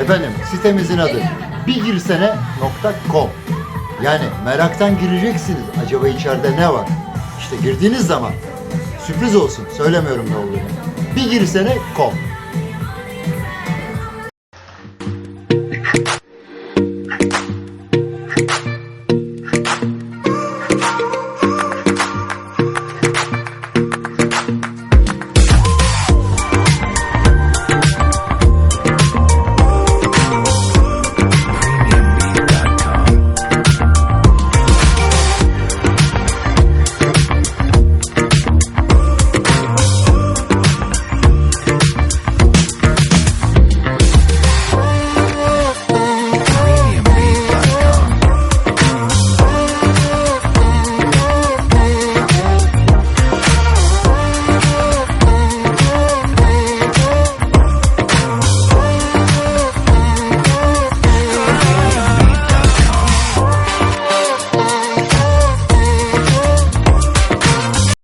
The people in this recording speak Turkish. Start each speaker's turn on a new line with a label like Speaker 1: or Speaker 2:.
Speaker 1: Efendim sitemizin adı birgirsene.com Yani meraktan gireceksiniz. Acaba içeride ne var? İşte girdiğiniz zaman sürpriz olsun. Söylemiyorum ne olduğunu. Birgirsene.com